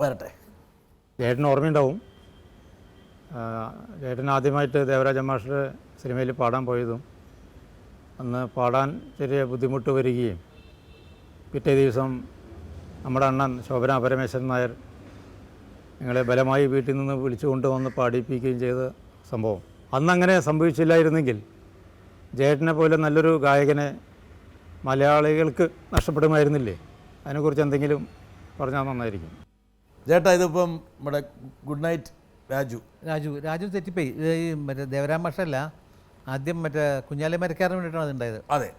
വരട്ടെ. ചേട്ടന് ഓർമ്മയുണ്ടാവും. ചേട്ടൻ ആദ്യമായിട്ട് ദേവരാജ മാഷ്ടർ സിനിമയിൽ പാടാൻ പോയതും അന്ന് പാടാൻ ചെറിയ ബുദ്ധിമുട്ട് വരികയും പിറ്റേ ദിവസം നമ്മുടെ അണ്ണൻ ശോഭന പരമേശ്വരൻ നായർ ഞങ്ങളെ ബലമായി വീട്ടിൽ നിന്ന് വിളിച്ചു കൊണ്ടുവന്ന് പാടിപ്പിക്കുകയും ചെയ്ത സംഭവം. അന്നങ്ങനെ സംഭവിച്ചില്ലായിരുന്നെങ്കിൽ ജേട്ടനെ പോലെ നല്ലൊരു ഗായകനെ മലയാളികൾക്ക് നഷ്ടപ്പെടുമായിരുന്നില്ലേ? അതിനെക്കുറിച്ച് എന്തെങ്കിലും പറഞ്ഞാൽ നന്നായിരിക്കും. ചേട്ടാ ഇതിപ്പം നമ്മുടെ ഗുഡ് നൈറ്റ് രാജു. രാജു രാജു തെറ്റിപ്പോയി. ഇത് ഈ മറ്റേ ദേവരാം മാഷല്ല ആദ്യം മറ്റേ കുഞ്ഞാലി മരക്കാരന് വേണ്ടിയിട്ടാണ് അതുണ്ടായത്. അതെ.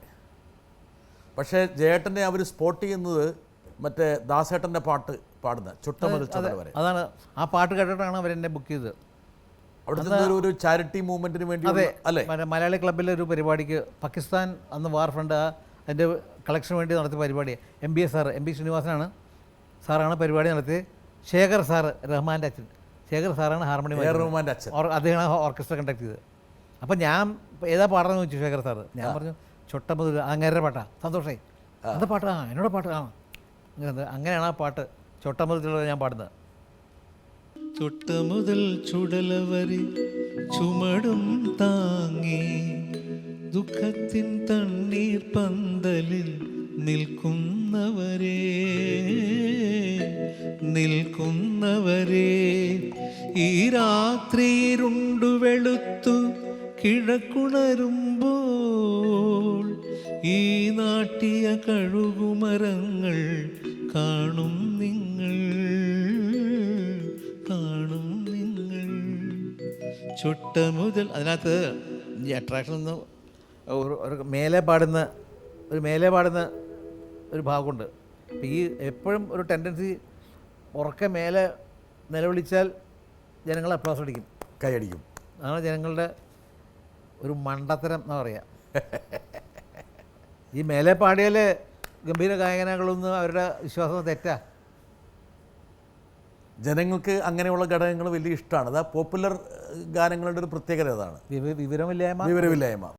പക്ഷേ ജേട്ടനെ അവർ സ്പോട്ട് ചെയ്യുന്നത് മറ്റേ ദാസേട്ടന്റെ പാട്ട് പാടുന്ന ചുട്ട മുതൽ വരെ. അതാണ്. ആ പാട്ട് കേട്ടിട്ടാണ് അവരെന്നെ ബുക്ക് ചെയ്തത്. അവിടുത്തെ ഒരു- ഒരു ചാരിറ്റി മൂവ്മെന്റിന് വേണ്ടി അതെ അല്ലേ? മറ്റേ മലയാളി ക്ലബ്ബിലെ ഒരു പരിപാടിക്ക് പാകിസ്ഥാൻ അന്ന് വാർ ഫ്രണ്ട് ആ അതിന്റെ കളക്ഷന് വേണ്ടി നടത്തിയ പരിപാടി. M B S sir M B ശ്രീനിവാസനാണ്. സാറാണ് പരിപാടി നടത്തിയത്. ശേഖർ സാർ റഹ്മാന്റെ അച്ഛൻ. ശേഖർ സാറാണ് ഹാർമോണിയം എ റഹ്മാന്റെ അച്ഛൻ. ഓർ അദ്ദേഹമാണ് ഓർക്കസ്ട്ര കണ്ടക്ട് ചെയ്തത്. അപ്പം ഞാൻ ഏതാ പാടാന്ന് ചോദിച്ചു ശേഖർ സാറ്? ഞാൻ പറഞ്ഞു ചൊട്ട മുതൽ അങ്ങേരുടെ പാട്ടാ. സന്തോഷേ. അത് പാട്ടാ? എന്നോട് പാട്ട് ആ. അങ്ങനെ അങ്ങനെയാണ് ആ പാട്ട് ചൊട്ട മുതലുള്ള ഞാൻ പാടുന്നത്. ചുട്ട മുതൽ ചുടലവരി ചുമടും താങ്ങി ദുഃഖത്തിൻ തണ്ണീർ പന്തലിൽ നിൽക്കുന്നവരെ നിൽക്കുന്നവരെ ഈ രാത്രിയിരുണ്ടു വെളുത്തു കിഴക്കുണരുമ്പോൾ ഈ നാട്ടിയ കഴുകുമരങ്ങൾ കാണും നിങ്ങൾ കാണും നിങ്ങൾ. ചുട്ട മുതൽ അതിനകത്ത് ഈ അട്രാക്ഷൻ ഒന്ന് ഒരു മേലെ പാടുന്ന ഒരു മേലെ പാടുന്ന ഒരു ഭാഗമുണ്ട്. അപ്പം ഈ എപ്പോഴും ഒരു ടെൻഡൻസി ഉറക്കെ മേലെ നിലവിളിച്ചാൽ ജനങ്ങൾ അപ്ലാസ് അടിക്കും. കൈയടിക്കും. അതാണ് ജനങ്ങളുടെ ഒരു മണ്ടത്തരം എന്ന് പറയാം. ഈ മേലെ പാടിയാൽ ഗംഭീര ഗായകനകളൊന്നും അവരുടെ വിശ്വാസം തെറ്റാ. ജനങ്ങൾക്ക് അങ്ങനെയുള്ള ഘടകങ്ങൾ വലിയ ഇഷ്ടമാണ്. അതാ പോപ്പുലർ ഗാനങ്ങളുടെ ഒരു പ്രത്യേകത അതാണ്. വിവ- വിവരമില്ലായ്മ. വിവരമില്ലായ്മ.